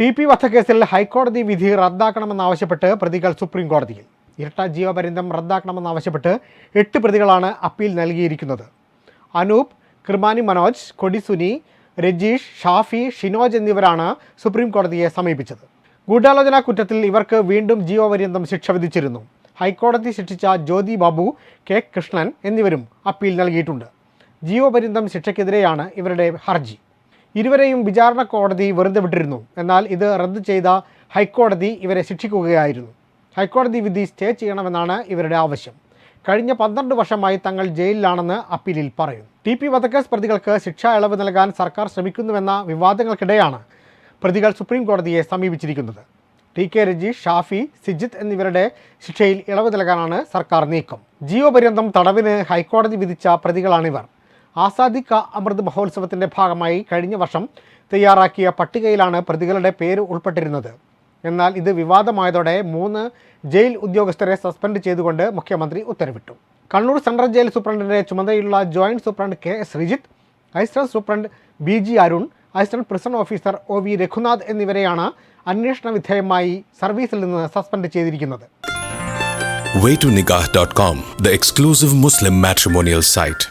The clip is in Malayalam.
ടി പി വധക്കേസിൽ ഹൈക്കോടതി വിധി റദ്ദാക്കണമെന്നാവശ്യപ്പെട്ട് പ്രതികൾ സുപ്രീം കോടതിയിൽ ഇരട്ട ജീവപര്യന്തം റദ്ദാക്കണമെന്നാവശ്യപ്പെട്ട് എട്ട് പ്രതികളാണ് അപ്പീൽ നൽകിയിരിക്കുന്നത്. അനൂപ് കൃമാനി മനോജ് കൊടിസുനി രജീഷ് ഷാഫി ഷിനോജ് എന്നിവരാണ് സുപ്രീം കോടതിയെ സമീപിച്ചത്. ഗൂഢാലോചന കുറ്റത്തിൽ ഇവർക്ക് വീണ്ടും ജീവപര്യന്തം ശിക്ഷ വിധിച്ചിരുന്നു. ഹൈക്കോടതി ശിക്ഷിച്ച ജ്യോതി ബാബു കെ കൃഷ്ണൻ എന്നിവരും അപ്പീൽ നൽകിയിട്ടുണ്ട്. ജീവപര്യന്തം ശിക്ഷയ്ക്കെതിരെയാണ് ഇവരുടെ ഹർജി. ഇരുവരെയും വിചാരണ കോടതി വെറുതെ വിട്ടിരുന്നു. എന്നാൽ ഇത് റദ്ദ് ചെയ്ത ഹൈക്കോടതി ഇവരെ ശിക്ഷിക്കുകയായിരുന്നു. ഹൈക്കോടതി വിധി സ്റ്റേ ചെയ്യണമെന്നാണ് ഇവരുടെ ആവശ്യം. കഴിഞ്ഞ പന്ത്രണ്ട് വർഷമായി തങ്ങൾ ജയിലിലാണെന്ന് അപ്പീലിൽ പറയുന്നു. ടി പി വധക്കേസ് പ്രതികൾക്ക് ശിക്ഷാ ഇളവ് നൽകാൻ സർക്കാർ ശ്രമിക്കുന്നുവെന്ന വിവാദങ്ങൾക്കിടെയാണ് പ്രതികൾ സുപ്രീം കോടതിയെ സമീപിച്ചിരിക്കുന്നത്. ടി കെ രജീഷ് ഷാഫി സിജിത്ത് എന്നിവരുടെ ശിക്ഷയിൽ ഇളവ് നൽകാനാണ് സർക്കാർ നീക്കം. ജീവപര്യന്തം തടവിന് ഹൈക്കോടതി വിധിച്ച പ്രതികളാണിവർ. ആസാദി കാ അമൃത് മഹോത്സവത്തിന്റെ ഭാഗമായി കഴിഞ്ഞ വർഷം തയ്യാറാക്കിയ പട്ടികയിലാണ് പ്രതികളുടെ പേര് ഉൾപ്പെട്ടിരുന്നത്. എന്നാൽ ഇത് വിവാദമായതോടെ മൂന്ന് ജയിൽ ഉദ്യോഗസ്ഥരെ സസ്പെൻഡ് ചെയ്തുകൊണ്ട് മുഖ്യമന്ത്രി ഉത്തരവിട്ടു. കണ്ണൂർ സെൻട്രൽ ജയിൽ സൂപ്രണ്ടിന്റെ ചുമതലയുള്ള joint superintendent K S Sreejith assistant superintendent B G Arun assistant prison officer O V Raghunath എന്നിവരെയാണ് അന്വേഷണ വിധേയമായി സർവീസിൽ നിന്ന് സസ്പെൻഡ് ചെയ്തിരിക്കുന്നത്. Waytonikah.com, the exclusive Muslim matrimonial site.